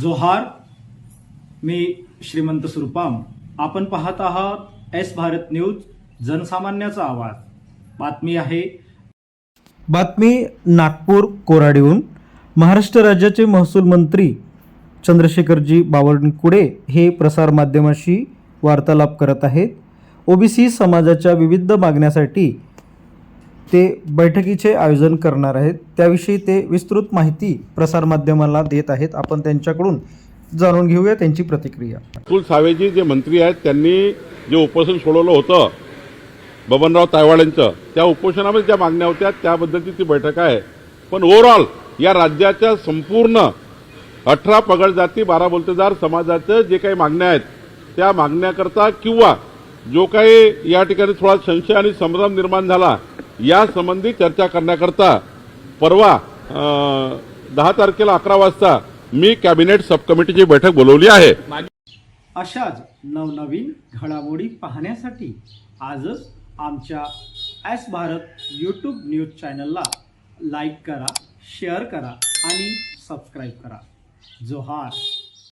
जोहार मी श्रीमंत सुरपाम. आपण पाहत आहात एस भारत न्यूज जनसामान्याचा आवाज. बातमी आहे. बातमी नागपूर कोराडीहून. महाराष्ट्र राज्याचे महसूल मंत्री चंद्रशेखरजी बावनकुळे हे प्रसारमाध्यमाशी वार्तालाप करत आहेत. ओबीसी समाजाच्या विविध मागण्यासाठी ते बैठकीचे आयोजन करणार आहेत. त्याविषयी ते विस्तृत माहिती प्रसारमाध्यमाला देत आहेत. आपण त्यांच्याकडून जाणून घेऊया त्यांची प्रतिक्रिया. अतुल सावेजी जे मंत्री आहेत त्यांनी जे उपोषण सोडवलं होतं बबनराव तायवाड्यांचं त्या उपोषणामध्ये ज्या मागण्या होत्या त्याबद्दलची ती बैठक आहे. पण ओव्हरऑल या राज्याच्या संपूर्ण अठरा पगड जाती बारा बोलतेदार समाजाचं जे काही मागण्या आहेत त्या मागण्याकरता किंवा जो काही या ठिकाणी थोडा संशय आणि संभ्रम निर्माण झाला यासंबंधी चर्चा करण्याकरता परवा दहा तारखेला अकरा वाजता मी कॅबिनेट सब कमिटीची बैठक बोलवली आहे. अशाच नवनवीन घडामोडी पाहण्यासाठी आजच आमच्या एस भारत यूट्यूब न्यूज चॅनलला लाईक करा शेअर करा आणि सबस्क्राईब करा. जोहार.